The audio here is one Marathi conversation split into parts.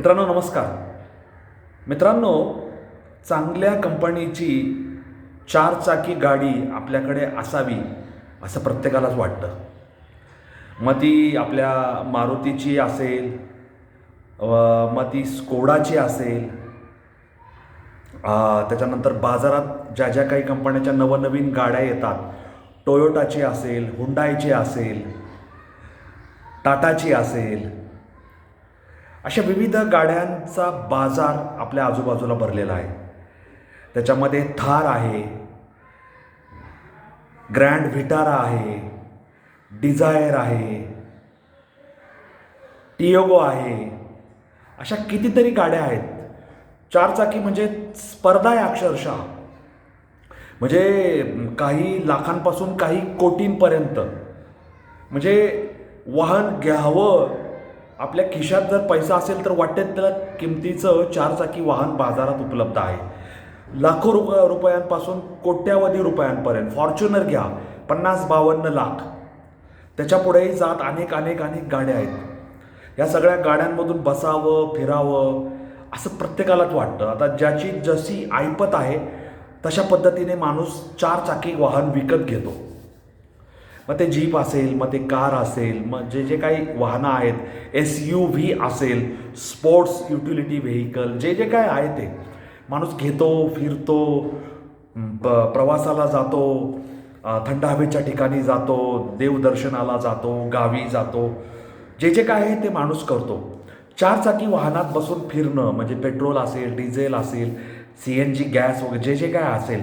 मित्रांनो नमस्कार. मित्रांनो चांगल्या कंपनीची चारचाकी गाडी आपल्याकडे असावी असं प्रत्येकालाच वाटतं. मग ती आपल्या मारुतीची असेल मग ती स्कोडाची असेल त्याच्यानंतर बाजारात ज्या ज्या काही कंपन्याच्या नवनवीन गाड्या येतात टोयोटाची असेल हुंडाईची असेल टाटाची असेल अशा विविध गाड्यांचा बाजार आपल्या आजूबाजूला भरलेला आहे. त्याच्यामध्ये थार आहे. ग्रँड व्हिटारा आहे. डिझायर आहे. टियोगो आहे. अशा कितीतरी गाड्या आहेत. चारचाकी म्हणजे स्पर्धा आहे अक्षरशः. म्हणजे काही लाखांपासून काही कोटींपर्यंत. म्हणजे वाहन घ्यावं आपल्या खिशात जर पैसा असेल तर वाटेल त्याला किमतीचं चारचाकी वाहन बाजारात उपलब्ध आहे. लाखो रुप रुपयांपासून कोट्यावधी रुपयांपर्यंत. फॉर्च्युनर घ्या पन्नास बावन्न लाख. त्याच्यापुढेही जात अनेक अनेक अनेक गाड्या आहेत. या सगळ्या गाड्यांमधून बसावं फिरावं असं प्रत्येकालाच वाटतं. आता ज्याची जशी ऐपत आहे तशा पद्धतीने माणूस चार चाकी वाहन विकत घेतो. मग ते जीप असेल मग ते कार असेल मग जे जे काही वाहनं आहेत एस यू व्ही असेल स्पोर्ट्स युटिलिटी व्हेकल जे जे काय आहे ते. माणूस घेतो फिरतो प्रवासाला जातो थंड हवेच्या ठिकाणी जातो देवदर्शनाला जातो गावी जातो. जे जे काय आहे ते माणूस करतो. चारचाकी वाहनात बसून फिरणं म्हणजे पेट्रोल असेल डिझेल असेल सी एन जी गॅस वगैरे जे जे काय असेल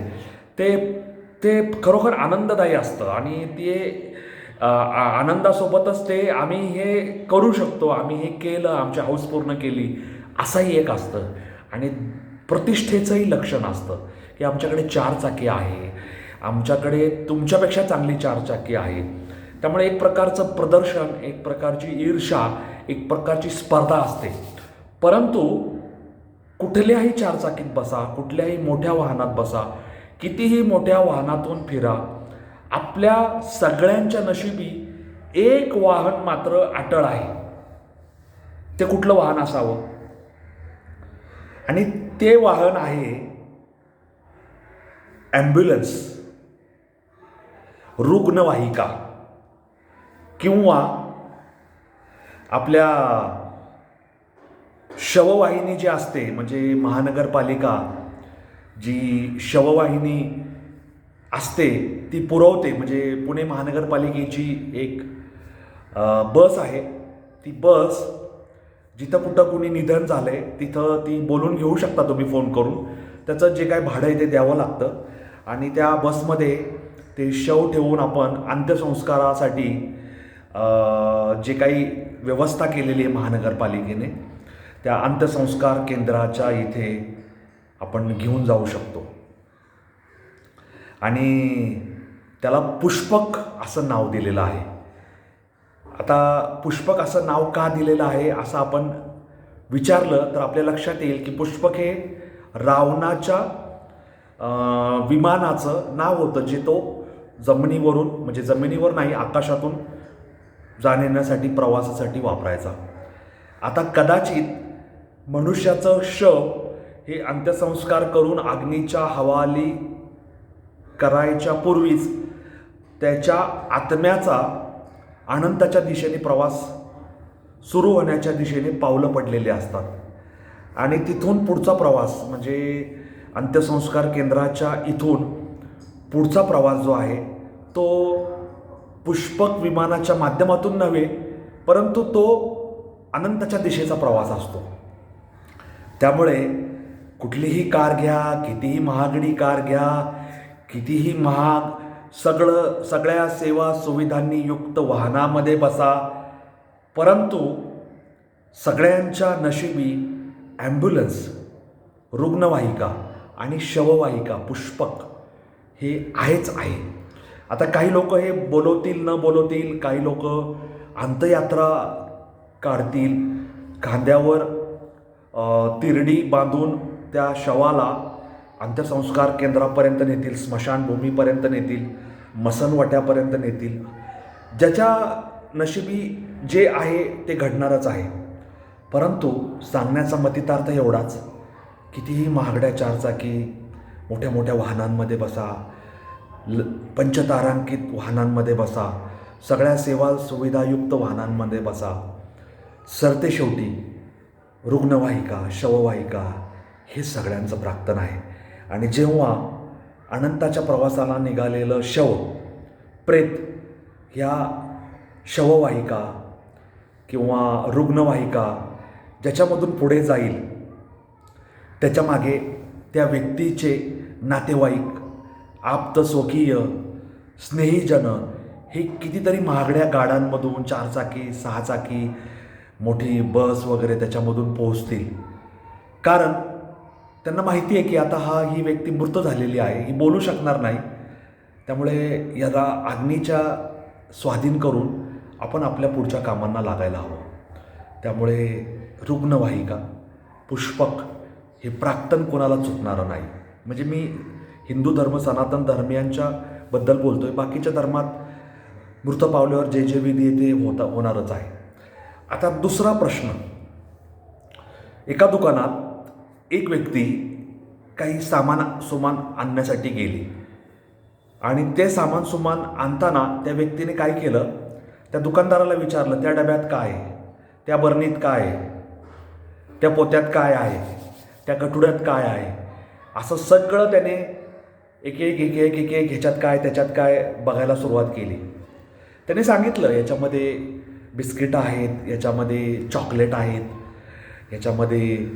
ते ते खरोखर आनंददायी असतं आणि ते आनंदासोबतच ते आम्ही हे करू शकतो आम्ही हे केलं आमची हाऊस पूर्ण केली असंही एक असतं. आणि प्रतिष्ठेचंही लक्षण असतं की आमच्याकडे चार चाकी आहे आमच्याकडे तुमच्यापेक्षा चांगली चार चाकी आहे. त्यामुळे एक प्रकारचं प्रदर्शन एक प्रकारची ईर्षा एक प्रकारची स्पर्धा असते. परंतु कुठल्याही चारचाकीत बसा कुठल्याही मोठ्या वाहनात बसा कितीही मोठ्या वाहनातून फिरा आपल्या सगळ्यांच्या नशिबी एक वाहन मात्र अटळ आहे. ते कुठलं वाहन असावं? आणि ते वाहन आहे ॲम्ब्युलन्स रुग्णवाहिका किंवा आपल्या शववाहिनी जी असते म्हणजे महानगरपालिका जी शववाहिनी असते ती पुरवते. म्हणजे पुणे महानगरपालिकेची एक बस आहे. ती बस जिथं कुठं कुणी निधन झालं आहे तिथं ती बोलून घेऊ शकता तुम्ही फोन करून. त्याचं जे काय भाडं आहे ते द्यावं लागतं. आणि त्या बसमध्ये ते शव ठेवून आपण अंत्यसंस्कारासाठी जे काही व्यवस्था केलेली आहे महानगरपालिकेने त्या अंत्यसंस्कार केंद्राच्या इथे आपण घेऊन जाऊ शकतो. आणि त्याला पुष्पक असं नाव दिलेलं आहे. आता पुष्पक असं नाव का दिलेलं आहे असं आपण विचारलं तर आपल्या लक्षात येईल की पुष्पक हे रावणाच्या विमानाचं नाव होतं जे तो जमिनीवरून म्हणजे जमिनीवर नाही आकाशातून जाण्यासाठी प्रवासासाठी वापरायचा. आता कदाचित मनुष्याचं शव हे अंत्यसंस्कार करून अग्नीच्या हवाली करायच्या पूर्वीच त्याच्या आत्म्याचा अनंताच्या दिशेने प्रवास सुरू होण्याच्या दिशेने पावलं पडलेले असतात. आणि तिथून पुढचा प्रवास म्हणजे अंत्यसंस्कार केंद्राच्या इथून पुढचा प्रवास जो आहे तो पुष्पक विमानाच्या माध्यमातून नव्हे परंतु तो अनंताच्या दिशेचा प्रवास असतो. त्यामुळे कुठलीही कार घ्या कितीही महागडी कार घ्या कितीही महाग सगळं सगळ्या सेवा सुविधांनी युक्त वाहनामध्ये बसा. परंतु सगळ्यांच्या नशिबी ॲम्ब्युलन्स रुग्णवाहिका आणि शववाहिका पुष्पक हे आहेच आहे. आता काही लोक हे बोलवतील न बोलवतील काही लोक अंतयात्रा काढतील खांद्यावर तिरडी बांधून त्या शवाला अंत्यसंस्कार केंद्रापर्यंत नेतील स्मशानभूमीपर्यंत नेतील मसनवट्यापर्यंत नेतील. ज्याच्या नशिबी जे आहे ते घडणारच आहे. परंतु सांगण्याचा मतितार्थ एवढाच कितीही महागड्या चारचाकी मोठ्या मोठ्या वाहनांमध्ये बसा ल पंचतारांकित वाहनांमध्ये बसा सगळ्या सेवा सुविधायुक्त वाहनांमध्ये बसा. सरते शेवटी रुग्णवाहिका शववाहिका हे सगळ्यांचं प्राक्तन आहे. आणि जेव्हा अनंताच्या प्रवासाला निघालेलं शव प्रेत ह्या शववाहिका किंवा रुग्णवाहिका ज्याच्यामधून पुढे जाईल त्याच्यामागे त्या व्यक्तीचे नातेवाईक आप्त स्वकीय स्नेहीजन हे कितीतरी महागड्या गाड्यांमधून चारचाकी सहाचाकी मोठी बस वगैरे त्याच्यामधून पोहोचतील. कारण त्यांना माहिती आहे की आता हा ही व्यक्ती मृत झालेली आहे ही बोलू शकणार नाही. त्यामुळे याला अग्नीच्या स्वाधीन करून आपण आपल्या पुढच्या कामांना लागायला हवं. त्यामुळे रुग्णवाहिका पुष्पक हे प्राक्तन कोणाला चुकणारं नाही. म्हणजे मी हिंदू धर्म सनातन धर्मियांच्या बद्दल बोलतो आहे बाकीच्या धर्मात मृत पावल्यावर जे जे विधी ते होता होणारच आहे. आता दुसरा प्रश्न. एका दुकानात एक व्यक्ती काही सामान सुमान आणण्यासाठी गेली. आणि ते सामान सुमान आणताना त्या व्यक्तीने काय केलं? त्या दुकानदाराला विचारलं त्या डब्यात काय आहे? त्या बरणीत काय आहे? त्या पोत्यात काय आहे? त्या कठुड्यात काय आहे? असं सगळं त्याने एक एक एक एक एक एक ह्याच्यात काय त्याच्यात काय बघायला सुरुवात केली. त्याने सांगितलं याच्यामध्ये बिस्किट आहेत याच्यामध्ये चॉकलेट आहेत याच्यामध्ये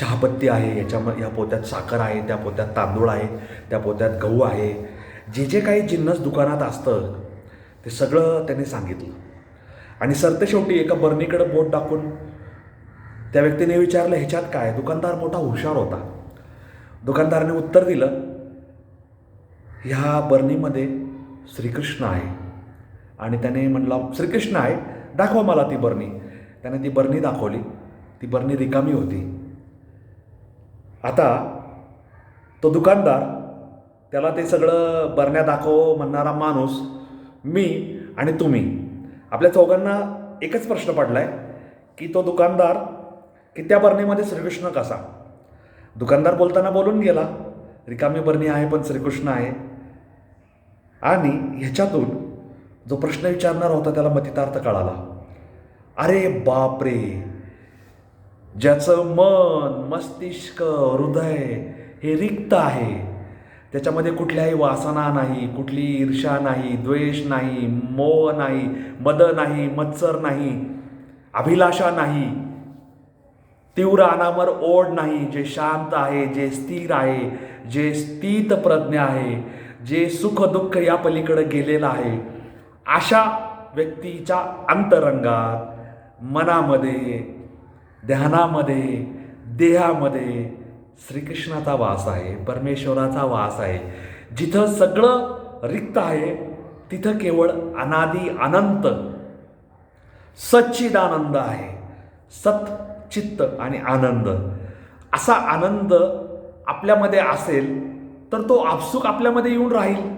चहापत्ती आहे याच्यामध्ये ह्या पोत्यात साखर आहे त्या पोत्यात तांदूळ आहे त्या पोत्यात गहू आहे. जे जे काही जिन्नस दुकानात असतं ते सगळं त्याने सांगितलं. आणि सरतेशेवटी एका बर्नीकडं बोट टाकून त्या व्यक्तीने विचारलं ह्याच्यात काय? दुकानदार मोठा हुशार होता. दुकानदाराने उत्तर दिलं ह्या बर्नीमध्ये श्रीकृष्ण आहे. आणि त्याने म्हणला श्रीकृष्ण आहे? दाखवा मला ती बर्नी. त्याने ती बर्नी दाखवली. ती बर्नी रिकामी होती. आता तो दुकानदार त्याला ते सगळं बरण्या दाखव म्हणणारा माणूस मी आणि तुम्ही. आपल्या चौघांना एकच प्रश्न पडला आहे की तो दुकानदार की त्या बरणीमध्ये श्रीकृष्ण कसा? दुकानदार बोलताना बोलून गेला रिकामी बरणी आहे पण श्रीकृष्ण आहे. आणि ह्याच्यातून जो प्रश्न विचारणार होता त्याला मतितार्थ कळाला. अरे बापरे! ज्याचं मन मस्तिष्क हृदय हे रिक्त आहे. त्याच्यामध्ये कुठल्याही वासना नाही कुठली ईर्षा नाही द्वेष नाही मोह नाही मद नाही मत्सर नाही अभिलाषा नाही. तीव्र अनामर ओढ नाही जे शांत आहे जे स्थिर आहे जे स्थित प्रज्ञ आहे जे सुख दुःख या पलीकडे गेलेलं आहे. अशा व्यक्तीच्या अंतरंगात मनामध्ये ध्यानामध्ये देहामध्ये श्रीकृष्णाचा वास आहे परमेश्वराचा वास आहे. जिथं सगळं रिक्त आहे तिथं केवळ अनादी अनंत सच्चिदानंद आहे. सत चित्त आणि आनंद. असा आनंद आपल्यामध्ये असेल तर तो आपसूक आपल्यामध्ये येऊन राहील.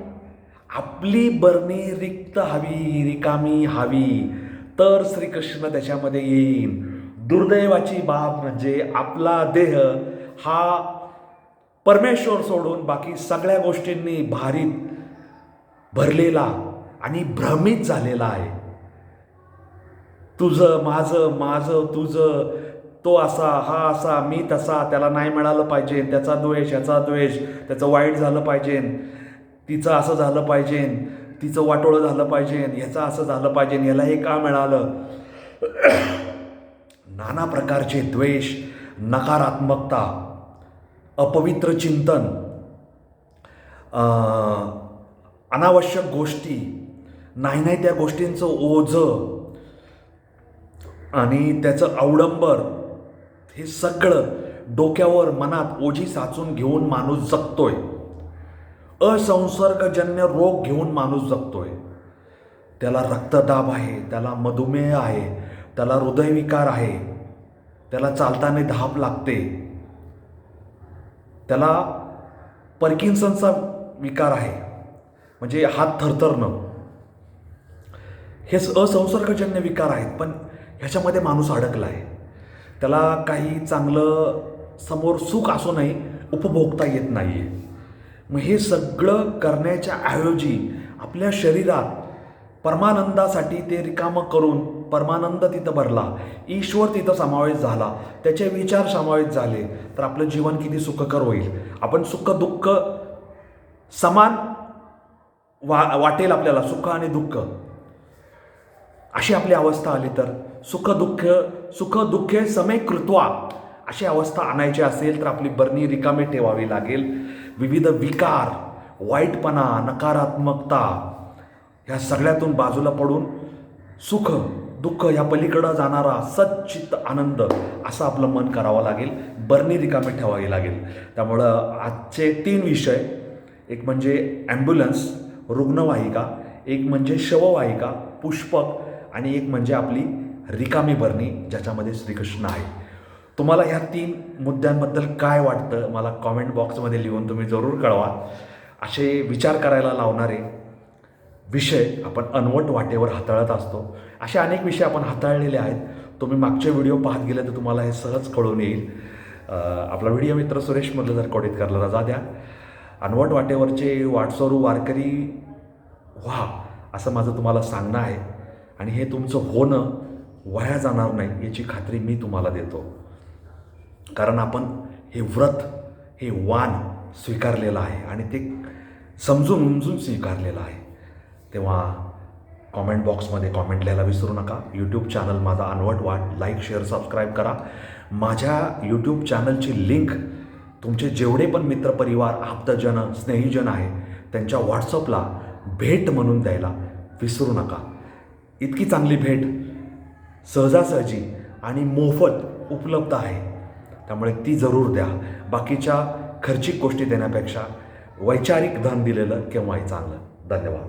आपली बरणी रिक्त हवी रिकामी हवी तर श्रीकृष्ण त्याच्यामध्ये येईल दुर्दैवाची बाब म्हणजे आपला देह हा परमेश्वर सोडून बाकी सगळ्या गोष्टींनी भारीत भरलेला आणि भ्रमित झालेला आहे. तुझं माझं माझं तुझं तो असा हा असा मी तसा त्याला नाही मिळालं पाहिजे त्याचा द्वेष याचा द्वेष त्याचं वाईट झालं पाहिजे तिचं असं झालं पाहिजे तिचं वाटोळं झालं पाहिजे ह्याचं असं झालं पाहिजे ह्याला हे का मिळालं? नाना प्रकारचे द्वेष नकारात्मकता अपवित्र चिंतन अनावश्यक गोष्टी नाही नाही त्या गोष्टींचं ओझं आणि त्याचं अवडंबर हे सगळं डोक्यावर मनात ओझी साचून घेऊन माणूस जगतोय. असंसर्गजन्य रोग घेऊन माणूस जगतोय. त्याला रक्तदाब आहे त्याला मधुमेह आहे त्याला हृदयविकार आहे. त्याला चालताना धाप लागते. त्याला पर्किन्सनचा विकार आहे. म्हणजे हात थरथरणं. हे स- असंसर्गजन्य विकार आहेत पण ह्याच्यामध्ये माणूस अडकला आहे त्याला काही चांगलं समोर सुख असो नाही उपभोगता येत नाही आहे मग हे सगळं करण्याच्या ऐवजी आपल्या शरीरात परमानंदासाठी ते रिकामं करून परमानंद तिथं भरला. ईश्वर तिथं समावेश झाला. त्याचे विचार समावेश झाले. तर आपलं जीवन किती सुखकर होईल? आपण सुख दुःख समान वा वाटेल आपल्याला सुख आणि दुःख. अशी आपली अवस्था आली तर सुख दुःख सुख दुःखे समे कृत्वा अशी अवस्था आणायची असेल तर आपली बरणी रिकामी ठेवावी लागेल. विविध विकार वाईटपणा नकारात्मकता ह्या सगळ्यातून बाजूला पडून सुख दुःख या पलीकडं जाणारा सच्चित आनंद असं आपलं मन करावं लागेल बरणी रिकामी ठेवावी लागेल. त्यामुळं आजचे तीन विषय एक म्हणजे ॲम्ब्युलन्स रुग्णवाहिका एक म्हणजे शववाहिका पुष्पक आणि एक म्हणजे आपली रिकामी बरणी ज्याच्यामध्ये श्रीकृष्ण आहे. तुम्हाला ह्या तीन मुद्द्यांबद्दल काय वाटतं मला कॉमेंट बॉक्समध्ये लिहून तुम्ही जरूर कळवा. असे विचार करायला लावणारे विषय आपण अनवट वाटेवर हाताळत असतो. असे अनेक विषय आपण हाताळलेले आहेत. तुम्ही मागचे व्हिडिओ पाहत गेले तर तुम्हाला हे सहज कळून येईल. आपला व्हिडिओ मित्र सुरेश जर जर कोडितकरला रजा द्या. अनवट वाटेवरचे वाटसरू वारकरी व्हा असं माझं तुम्हाला सांगणं आहे. आणि हे तुमचं होणं वाया जाणार नाही याची खात्री मी तुम्हाला देतो. कारण आपण हे व्रत हे वान स्वीकारलेलं आहे. आणि ते समजून उमजून स्वीकारलेलं आहे. तेव्हा कॉमेंट बॉक्समध्ये कॉमेंट लिहायला विसरू नका. यूट्यूब चॅनल माझा अनवट वाट. लाईक शेअर सबस्क्राईब करा. माझ्या यूट्यूब चॅनलची लिंक तुमचे जेवढे पण मित्रपरिवार आप्तजन स्नेहीजन आहे त्यांच्या व्हॉट्सअपला भेट म्हणून द्यायला विसरू नका. इतकी चांगली भेट सहजासहजी आणि मोफत उपलब्ध आहे. त्यामुळे ती जरूर द्या. बाकीच्या खर्चिक गोष्टी देण्यापेक्षा वैचारिक धन दिलेलं केव्हाही चांगलं. धन्यवाद.